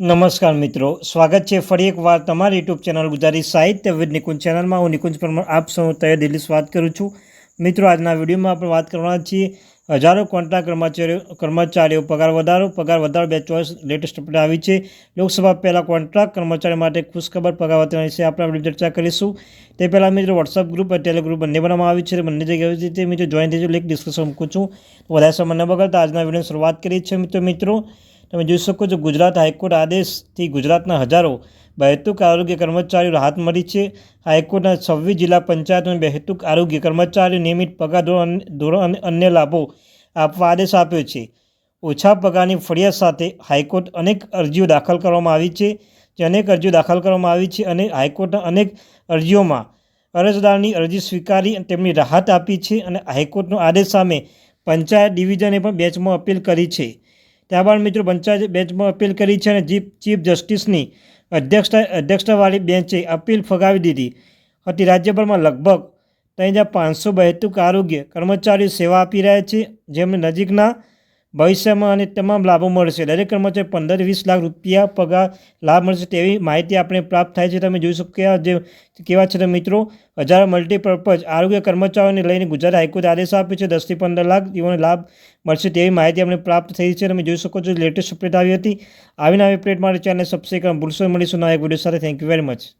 નમસ્કાર મિત્રો, સ્વાગત છે ફરી એકવાર તમારી યુટ્યુબ ચેનલ ગુજરાતી સાહિત્ય વિદ નિકુંજ ચેનલમાં. હું નિકુંજ પરમાર, આપ સૌ તય દિલ્હી વાત કરું છું. મિત્રો, આજના વિડીયોમાં આપણે વાત કરવાના છીએ હજારો કોન્ટ્રાક્ટ કર્મચારીઓ કર્મચારીઓ, પગાર વધારો પગાર વધારો બે ચોઈસ લેટેસ્ટ અપડેટ આવી છે. લોકસભા પહેલાં કોન્ટ્રાક્ટ કર્મચારી માટે ખુશખબર પગાર વધારા વિશે આપણે ચર્ચા કરીશું. તે પહેલાં મિત્રો વોટ્સઅપ ગ્રુપ અને ટેલિગ્રુપ બંને બનાવવામાં આવી છે. બંને જગ્યાએ તે મિત્રો જોઈન થઈ લિંક ડિસ્કશન મૂકું છું. વધારે સમય ન બગડતા આજના વિડીયોની શરૂઆત કરી છે મિત્રો મિત્રો. તમે જોઈ શકો છો ગુજરાત હાઈકોર્ટ આદેશથી ગુજરાતના હજારો બહેતુક આરોગ્ય કર્મચારીઓ રાહત મળી છે. હાઈકોર્ટના છવ્વીસ જિલ્લા પંચાયતોને બહેતુક આરોગ્ય કર્મચારીઓ નિયમિત પગાર ધોરણ ધોરણ અને અન્ય લાભો આપવા આદેશ આપ્યો છે. ઓછા પગારની ફરિયાદ સાથે હાઈકોર્ટ અનેક અરજીઓ દાખલ કરવામાં આવી છે. જે અનેક અરજીઓ દાખલ કરવામાં આવી છે અને હાઈકોર્ટના અનેક અરજીઓમાં અરજદારની અરજી સ્વીકારી અને તેમની રાહત આપી છે અને હાઈકોર્ટનો આદેશ સામે પંચાયત ડિવિઝને પણ બેચમાં અપીલ કરી છે. ત્યારબાદ મિત્રો પંચાયત બેન્ચમાં અપીલ કરી છે અને ચીફ ચીફ જસ્ટિસની અધ્યક્ષતા અધ્યક્ષતાવાળી બેન્ચે અપીલ ફગાવી દીધી. હતી. રાજ્યભરમાં લગભગ ત્રણ હજાર પાંચસો બહેતુક આરોગ્ય કર્મચારીઓ સેવા આપી રહ્યા છે. જેમને નજીકના ભવિષ્યમાં અને તમામ લાભો મળશે. દરેક કર્મચારી પંદર વીસ લાખ રૂપિયા પગાર લાભ મળશે તેવી માહિતી આપણે પ્રાપ્ત થાય છે. તમે જોઈ શકો જે કેવા છે મિત્રો? હજારો મલ્ટીપર્પઝ આરોગ્ય કર્મચારીઓને લઈને ગુજરાત હાઈકોર્ટે આદેશ આપ્યો છે. દસથી પંદર લાખ તેઓને લાભ મળશે તેવી માહિતી આપણે પ્રાપ્ત થઈ છે. તમે જોઈ શકો છો લેટેસ્ટ અપડેટ આવી હતી. આવીને આવી અપડેટ માટે ચેનલ સબસ્ક્રાઈબ કરવા ભૂલશો. મળીશું નવા એક વીડિયો સાથે. Thank you very much